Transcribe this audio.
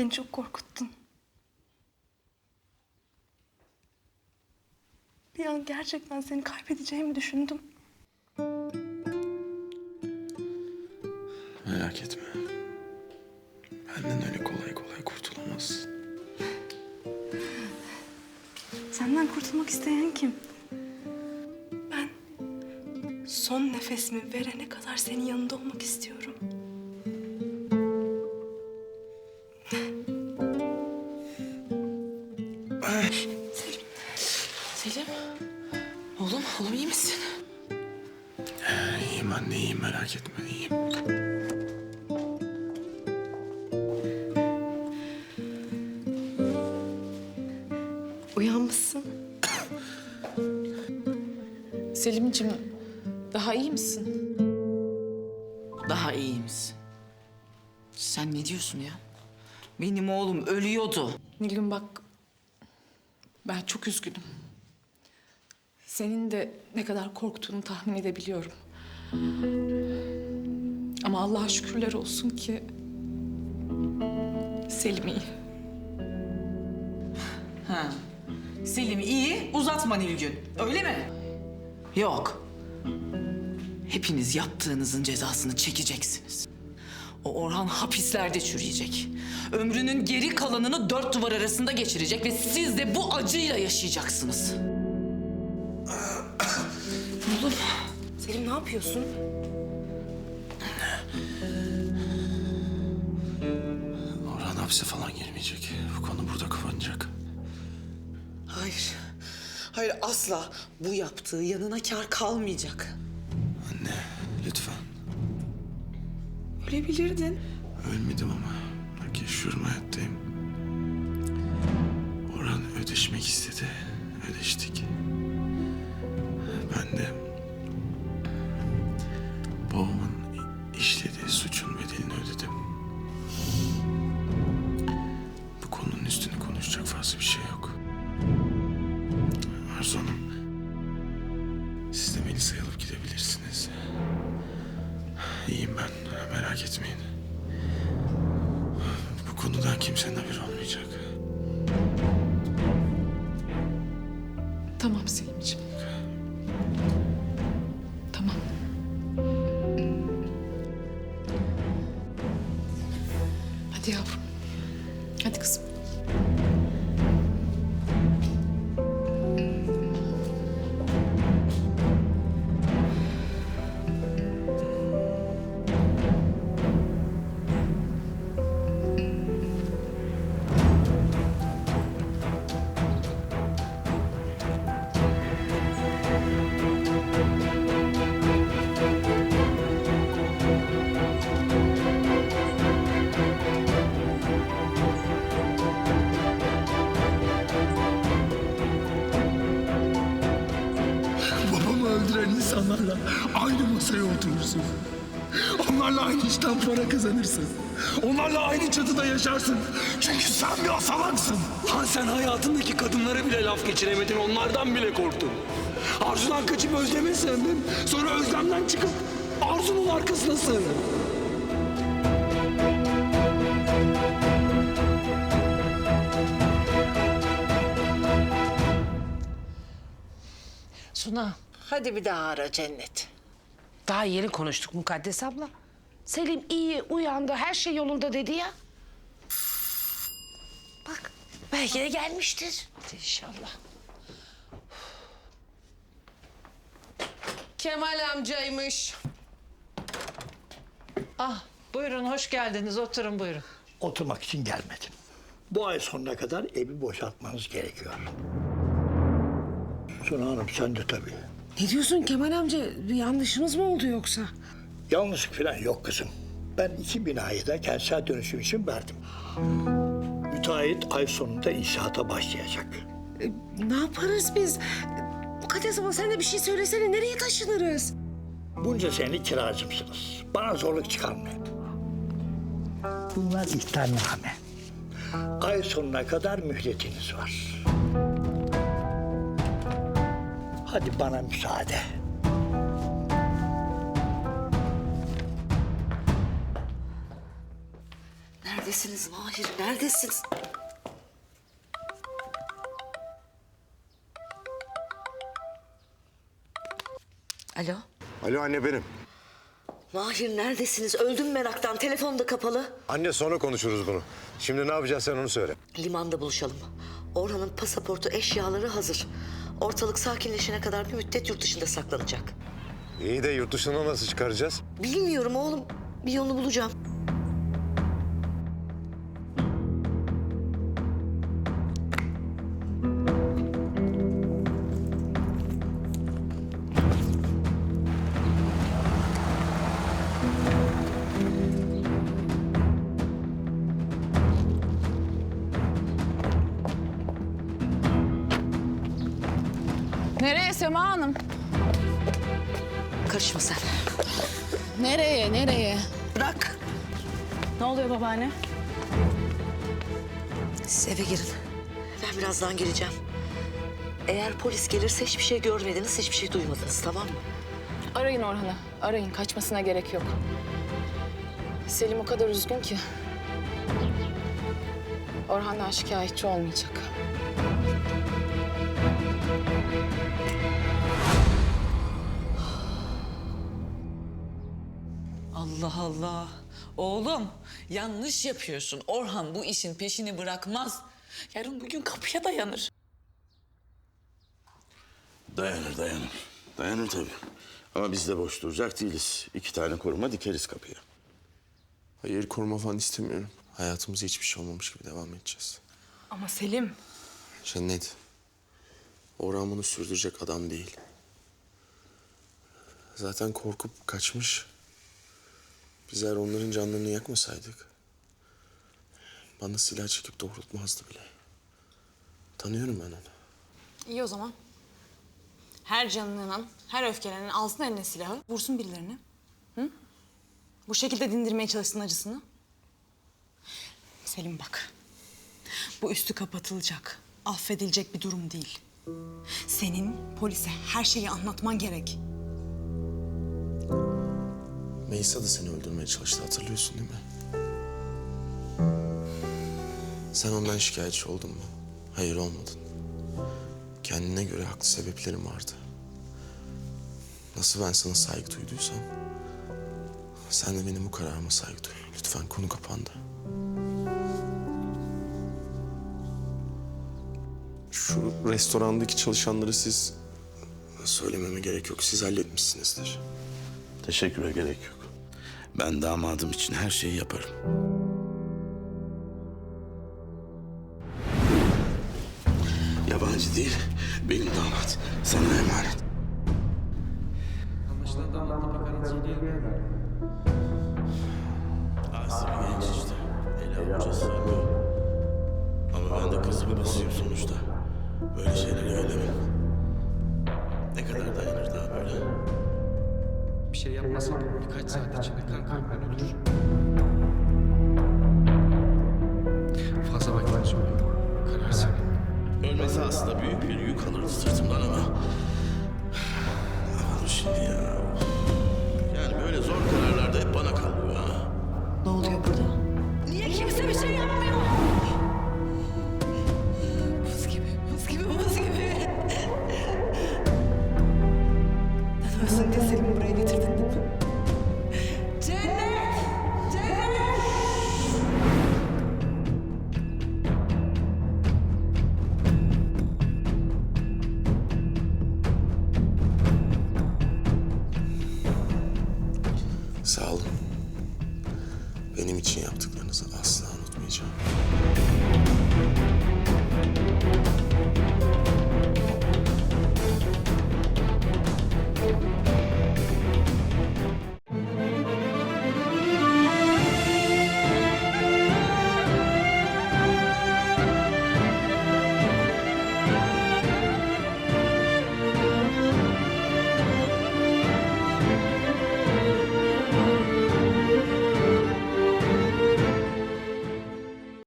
Beni çok korkuttun. Bir an gerçekten seni kaybedeceğimi düşündüm. Merak etme. Benden öyle kolay kolay kurtulamazsın. Senden kurtulmak isteyen kim? Ben son nefesimi verene kadar senin yanında olmak istiyorum. Selim, Selim. Oğlum, oğlum iyi misin? İyiyim anne iyiyim merak etme iyiyim. uyanmışsın. Selim'ciğim daha iyi misin? Daha iyi misin? Sen ne diyorsun ya? Benim oğlum ölüyordu. Nilgün bak ben çok üzgünüm. Senin de ne kadar korktuğunu tahmin edebiliyorum. Ama Allah'a şükürler olsun ki Selim iyi. Ha. Selim iyi, uzatma Nilgün. Öyle mi? Yok. Hepiniz yaptığınızın cezasını çekeceksiniz. O Orhan hapislerde çürüyecek. Ömrünün geri kalanını dört duvar arasında geçirecek ve siz de bu acıyla yaşayacaksınız. Oğlum, Selim ne yapıyorsun? Orhan hapse falan girmeyecek. Bu konu burada kapanacak. hayır. Hayır asla bu yaptığı yanına kar kalmayacak. Anne lütfen. Ölebilirdin. Ölmedim ama. Yaşıyorum hayattayım. Orhan ödeşmek istedi. Ödeştik. Ben de babamın işlediği suçun bedelini ödedim. Bu konunun üstüne konuşacak fazla bir şey yok. Arzu Hanım, siz de Melisa'yı alıp gidebilirsiniz. İyiyim ben, merak etmeyin. Bu konudan kimsenin haberi olmayacak. Tamam Selim'ciğim. Tamam. Hadi yavrum. Hadi kızım. İnsanlarla aynı masaya oturursun. Onlarla aynı işten para kazanırsın. Onlarla aynı çatıda yaşarsın. Çünkü sen bir asalaksın. Lan sen hayatındaki kadınlara bile laf geçiremedin, onlardan bile korktun. Arzudan kaçıp Özlem'e sığındın. Sonra Özlem'den çıkıp Arzu'nun arkasına sığındın. Suna, hadi bir daha ara Cennet. Daha yeni konuştuk Mukaddes abla. Selim iyi, uyandı, her şey yolunda dedi ya. Bak, belki de gelmiştir. Hadi inşallah. Kemal amcaymış. Ah, buyurun hoş geldiniz. Oturun buyurun. Oturmak için gelmedim. Bu ay sonuna kadar evi boşaltmanız gerekiyor. Suna Hanım sen de tabii. Ne diyorsun Kemal amca? Bir yanlışımız mı oldu yoksa? Yanlışlık falan yok kızım. Ben iki binayı da kentsel dönüşüm için verdim. Müteahhit ay sonunda inşaata başlayacak. E, ne yaparız biz? Mukaddes abla sen de bir şey söylesene. Nereye taşınırız? Bunca sene kiracımsınız. Bana zorluk çıkarmayın. Bunlar ihtarname. Ay sonuna kadar mühletiniz var. Hadi bana müsaade. Nerede Neredesiniz Mahir? Neredesiniz? Alo. Alo anne benim. Mahir neredesiniz? Öldüm meraktan. Telefon da kapalı. Anne sonra konuşuruz bunu. Şimdi ne yapacağız sen onu söyle. Limanda buluşalım. Orhan'ın pasaportu, eşyaları hazır. Ortalık sakinleşene kadar bir müddet yurt dışında saklanacak. İyi de yurt dışına nasıl çıkaracağız? Bilmiyorum oğlum. Bir yolunu bulacağım. Nereye Sema Hanım? Karışma sen. Nereye, nereye? Bırak. Ne oluyor babaanne? Siz eve girin. Ben birazdan gireceğim. Eğer polis gelirse hiçbir şey görmediniz, hiçbir şey duymadınız tamam mı? Arayın Orhan'ı. Arayın. Kaçmasına gerek yok. Selim o kadar üzgün ki. Orhan'dan şikayetçi olmayacak. Allah Allah. Oğlum yanlış yapıyorsun. Orhan bu işin peşini bırakmaz. Yarın bugün kapıya dayanır. Dayanır dayanır. Dayanır tabii. Ama biz de boş duracak değiliz. İki tane koruma dikeriz kapıya. Hayır koruma falan istemiyorum. Hayatımıza hiçbir şey olmamış gibi devam edeceğiz. Ama Selim. Cennet. Orhan bunu sürdürecek adam değil. Zaten korkup kaçmış. Biz onların canlarını yakmasaydık... ...bana silah çekip doğrultmazdı bile. Tanıyorum ben onu. İyi o zaman. Her canlanan, her öfkelenen alsın eline silahı, vursun birilerini. Hı? Bu şekilde dindirmeye çalışsın acısını. Selim bak. Bu üstü kapatılacak, affedilecek bir durum değil. Senin polise her şeyi anlatman gerek. Meysa da seni öldürmeye çalıştı hatırlıyorsun değil mi? Sen ondan şikayetçi oldun mu? Hayır olmadın. Kendine göre haklı sebeplerim vardı. Nasıl ben sana saygı duyduysam... ...sen de benim bu kararıma saygı duy. Lütfen konu kapandı. Şu restorandaki çalışanları siz... ...söylememe gerek yok. Siz halletmişsinizdir. Teşekküre gerek yok. Ben damadım için her şeyi yaparım. Yabancı değil, benim damat. Sana emanet. Asi bir genç işte. Ele avuca sığmıyor. Ama ben de kızımı basıyorum sonuçta. Böyle şeylere gelemem. Ne kadar dayanır daha böyle? Şey yapmasak birkaç saat içinde kan kaybından ölür. Fazla vakit söylüyorum. Karar senin. Ölmesi aslında büyük bir yük alırdı sırtımdan ama... Ama şimdi ya... Sağ olun. Benim için yaptıklarınızı asla